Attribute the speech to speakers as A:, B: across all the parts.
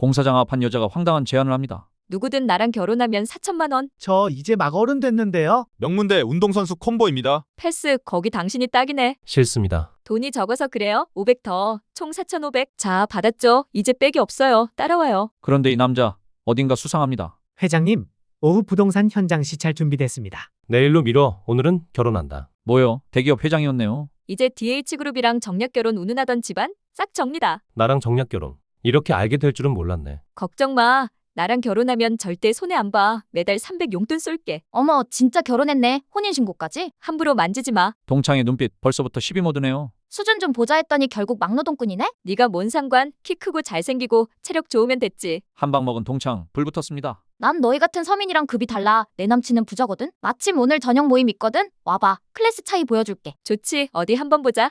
A: 공사장 앞 한 여자가 황당한 제안을 합니다.
B: 누구든 나랑 결혼하면 4천만 원.
C: 저 이제 막 어른 됐는데요.
D: 명문대 운동선수 콤보입니다.
B: 패스. 거기 당신이 딱이네.
E: 싫습니다.
B: 돈이 적어서 그래요. 500 더. 총 4,500. 자, 받았죠. 이제 빽이 없어요. 따라와요.
A: 그런데 이 남자 어딘가 수상합니다.
C: 회장님, 오후 부동산 현장 시찰 준비됐습니다.
E: 내일로 미뤄. 오늘은 결혼한다.
A: 뭐요? 대기업 회장이었네요.
B: 이제 DH그룹이랑 정략 결혼 운운하던 집안 싹 정리다.
E: 나랑 정략 결혼. 이렇게 알게 될 줄은 몰랐네.
B: 걱정 마. 나랑 결혼하면 절대 손해 안 봐. 매달 300 용돈 쏠게.
F: 어머, 진짜 결혼했네. 혼인신고까지?
B: 함부로 만지지 마.
A: 동창의 눈빛 벌써부터 시비 모드네요.
F: 수준 좀 보자 했더니 결국 막노동꾼이네?
B: 네가 뭔 상관? 키 크고 잘생기고 체력 좋으면 됐지.
A: 한 방 먹은 동창 불 붙었습니다.
F: 난 너희 같은 서민이랑 급이 달라. 내 남친은 부자거든? 마침 오늘 저녁 모임 있거든? 와봐. 클래스 차이 보여줄게.
B: 좋지. 어디 한번 보자.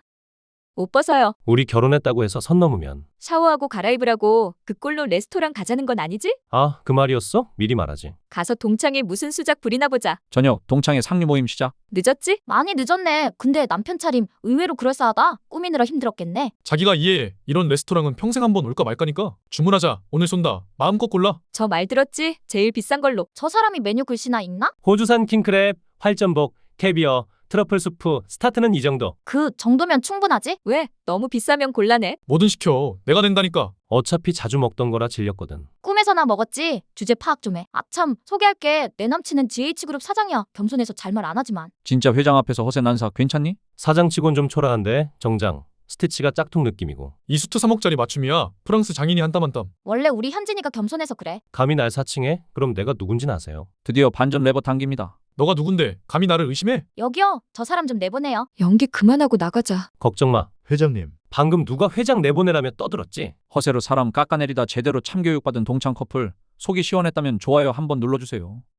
B: 옷 벗어요.
E: 우리 결혼했다고 해서 선 넘으면.
B: 샤워하고 갈아입으라고 그 꼴로 레스토랑 가자는 건 아니지?
E: 아, 그 말이었어? 미리 말하지.
B: 가서 동창이 무슨 수작 부리나 보자.
A: 저녁 동창의 상류 모임 시작.
B: 늦었지?
F: 많이 늦었네. 근데 남편 차림 의외로 그럴싸하다. 꾸미느라 힘들었겠네.
G: 자기가 이해해. 이런 레스토랑은 평생 한 번 올까 말까니까. 주문하자. 오늘 쏜다. 마음껏 골라.
B: 저 말 들었지? 제일 비싼 걸로.
F: 저 사람이 메뉴 글씨나 읽나?
E: 호주산 킹크랩, 활전복, 캐비어, 트러플 수프, 스타트는 이 정도.
F: 그 정도면 충분하지?
B: 왜? 너무 비싸면 곤란해.
G: 뭐든 시켜. 내가 낸다니까.
E: 어차피 자주 먹던 거라 질렸거든.
F: 꿈에서나 먹었지. 주제 파악 좀 해. 아참, 소개할게. 내 남친은 GH그룹 사장이야. 겸손해서 잘 말 안 하지만.
A: 진짜 회장 앞에서 허세 난사 괜찮니?
E: 사장 치곤 좀 초라한데 정장, 스티치가 짝퉁 느낌이고.
G: 이 수트 3억짜리 맞춤이야. 프랑스 장인이 한 땀 한 땀.
F: 원래 우리 현진이가 겸손해서 그래.
E: 감히 날 사칭해? 그럼 내가 누군진 아세요?
A: 드디어 반전 레버 당깁니다.
G: 너가 누군데? 감히 나를 의심해?
F: 여기요. 저 사람 좀 내보내요.
B: 연기 그만하고 나가자.
E: 걱정 마.
D: 회장님.
E: 방금 누가 회장 내보내라며 떠들었지?
A: 허세로 사람 깎아내리다 제대로 참교육받은 동창 커플 속이 시원했다면 좋아요 한번 눌러주세요.